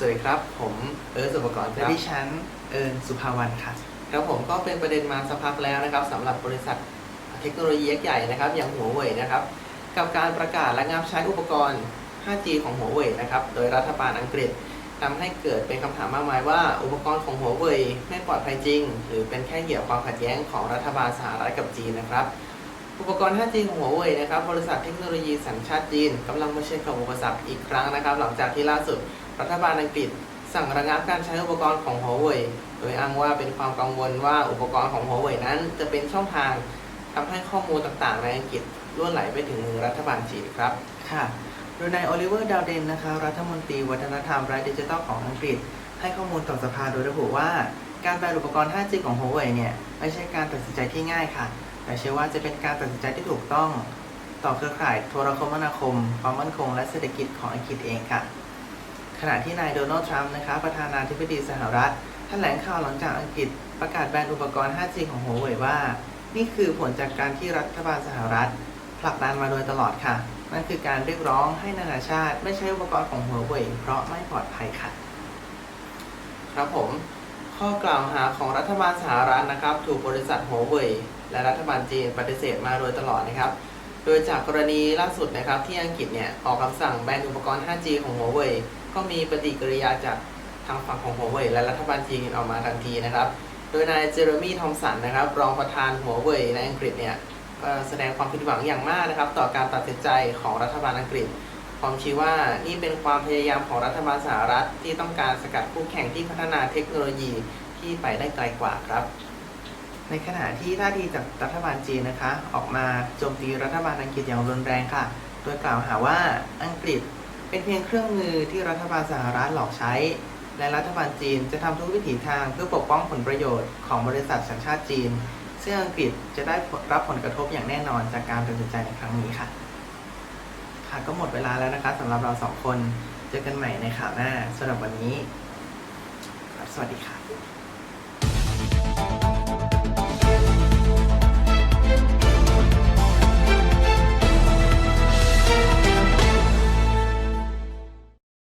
ดีครับ ผมเอิร์ธสุภกรคและรับดิฉันเอิญสุภาวันค่ะครับผมก็เป็นประเด็นมาสักพักแล้วนะครับสำหรับบริษัทเทคโนโลยียักษ์ใหญ่นะครับ อย่างหัวเว่ยนะครับ กับการประกาศและงับใช้อุปกรณ์ 5G ของหัวเว่ยนะครับ โดยรัฐบาลอังกฤษทำให้เกิดเป็นคำถามมากมายว่าอุปกรณ์ของหัวเว่ยไม่ปลอดภัยจริง หรือเป็นแค่เหยื่อความขัดแย้งของรัฐบาลสหรัฐกับจีนนะครับอุปกรณ์ 5G ของหัวเว่ยนะครับ บริษัทเทคโนโลยีสัญชาติจีนกำลังเผชิญกับอุปสรรคอีกครั้งนะครับ หลังจากที่ล่าสุด รัฐบาลอังกฤษ สั่งระงับการใช้อุปกรณ์ของหัวเว่ยโดยอ้างว่าเป็นความกังวลว่าอุปกรณ์ของหัวเว่ยนั้น จะเป็นช่องทางทำให้ข้อมูลต่างๆ ในอังกฤษล่วนไหลไปถึงมือรัฐบาลจีนครับ ค่ะ โดยนายโอลิเวอร์ดาวเดนนะคะ รัฐมนตรีวัฒนธรรมและดิจิทัลของอังกฤษ ให้ข้อมูลต่อสภาโดยระบุว่า การแบนอุปกรณ์ 5G ของ Huawei เนี่ยไม่ใช่การตัดสินใจที่ง่ายค่ะ แต่เชื่อว่าจะเป็นการตัดสินใจที่ถูกต้อง ต่อเครือข่ายโทรคมนาคม ความมั่นคง และเศรษฐกิจของอังกฤษเองค่ะ ขณะที่นายโดนัลด์ทรัมป์นะคะประธานาธิบดีสหรัฐแถลงข่าวหลังจากอังกฤษประกาศแบนอุปกรณ์ 5G ของ Huawei ว่า นี่คือผลจากการที่รัฐบาลสหรัฐผลักดันมาโดยตลอดค่ะ นั่นคือการเรียกร้องให้นานาชาติ ไม่ใช้อุปกรณ์ของหัวเว่ยเพราะไม่ปลอดภัยค่ะ ครับผม ข้อกล่าวหาของรัฐบาลสหรัฐนะครับ ถูกบริษัทหัวเว่ยและรัฐบาลจีนปฏิเสธมาโดยตลอดนะครับโดยจากกรณีล่าสุดนะครับที่อังกฤษเนี่ยออกคำสั่งแบนอุปกรณ์ 5G ของหัวเว่ย ก็มีปฏิกิริยาจากทางฝั่งของหัวเว่ยและรัฐบาลจีนออกมาทันทีนะครับ โดยนายเจอร์มี่ทอมสันนะครับ รองประธานหัวเว่ยในอังกฤษเนี่ยก็แสดงความผิดหวังอย่างมากนะครับ ต่อการตัดสินใจของรัฐบาลอังกฤษพร้อมชี้ว่านี่เป็นความพยายามของรัฐบาลสหรัฐที่ต้องการสกัดคู่แข่งที่พัฒนาเทคโนโลยีที่ไปได้ไกลกว่าครับ ในขณะที่ท่าทีจากรัฐบาลจีนนะคะ ออกมาโจมตีรัฐบาลอังกฤษอย่างรุนแรงค่ะ โดยกล่าวหาว่าอังกฤษ เป็นเพียงเครื่องมือที่รัฐบาลสหรัฐหลอกใช้ และรัฐบาลจีนจะทำทุกวิถีทางเพื่อปกป้องผลประโยชน์ของบริษัทสัญชาติจีน ซึ่งอังกฤษจะได้รับผลกระทบอย่างแน่นอนจากการตัดสินใจในครั้งนี้ค่ะ ค่ะก็หมดเวลาแล้วนะคะสำหรับเราสองคนเจอกันใหม่ในข่าวหน้าสำหรับวันนี้ สวัสดีค่ะ